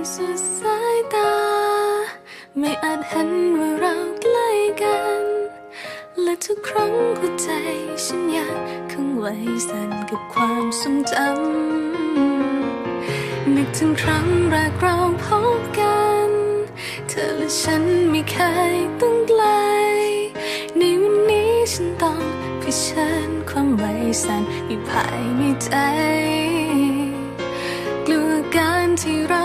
นสุดสายตา ไม่อาจเห็นว่าเราใกล้กัน และทุกครั้งหัวใจฉันอยังคงไหวสั่นกับความทรงจำนึกถึงครั้งแรกเราพบกัน เธอและฉันไม่เคยต้องไกล ในวันนี้ฉันต้องเผชิญความไหวสั่นอยู่ภายในใจ กลัวการที่เรา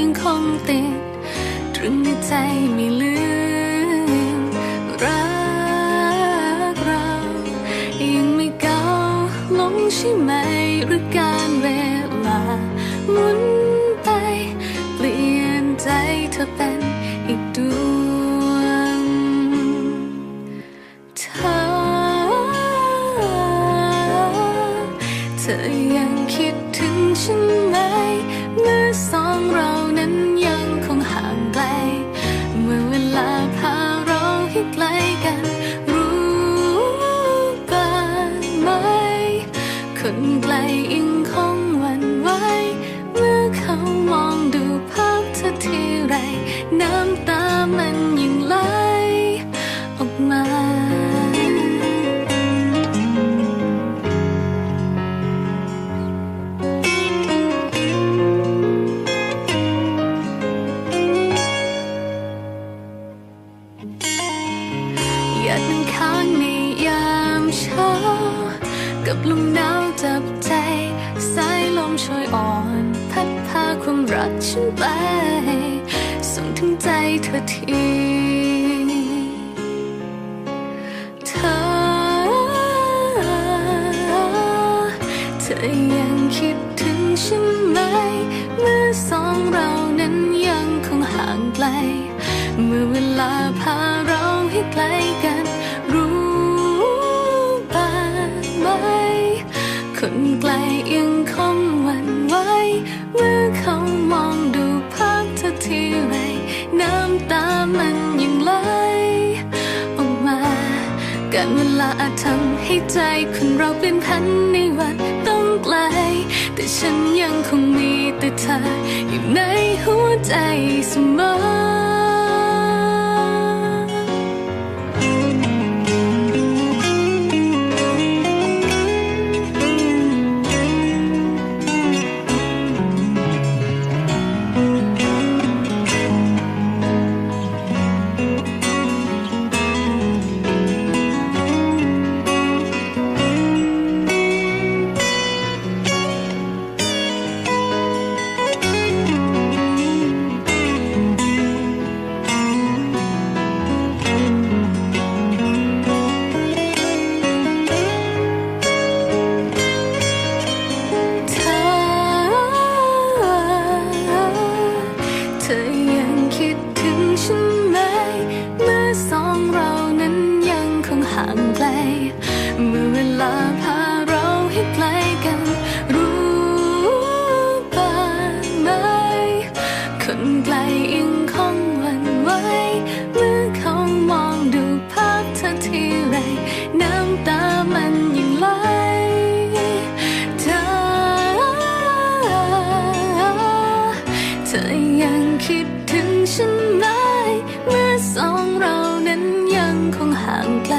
ยังคงติดตรึงในใจไม่ลืมรักเรายังไม่เก่าลงใช่ไหมหรือการเวลาหมุนไป เปลี่ยนใจเธอเป็นอีกดว ธอยังคิดถึงฉันไหม เมื่อสองเรานั้นยังคงห่างไกล เมื่อเวลาพาเราให้ใกล้กัน อยากนั่งค้างในยามเช้า กับลมหนาวจับใจ สายลมช่วยอ่อน พัดพาความรักฉันไป ส่งถึงใจเธอทีเธอ เธอยังคิดถึงฉันไหม เมื่อสองเรานั้นยังคงห่างไกล เมื่อเวลาพาเไกลยังคงหวั่นไหวเมื่อเขามองดูภาพเธอทีไรน้ำตามันยังไหลออกมาการเวลาอาจทำให้ใจคนเราเปลี่ยนพันในวันต้องไกล แต่ฉันยังคงมีแต่เธออยู่ในหัวใจเสมอ คิดถึงฉันไหม เมื่อสองเรานั้นยังคงห่างไกล เมื่อเวลาพาเราให้ไกลกัน รู้บ้างไหม คนไกลอิงคงหวั่นไหว เมื่อเขามองดูภาพเธอทีไร น้ำตามันยังไหลเธอเธอยัง คิดถึงฉันไหมเมื่อสองเรานั้นยังคงห่างไกล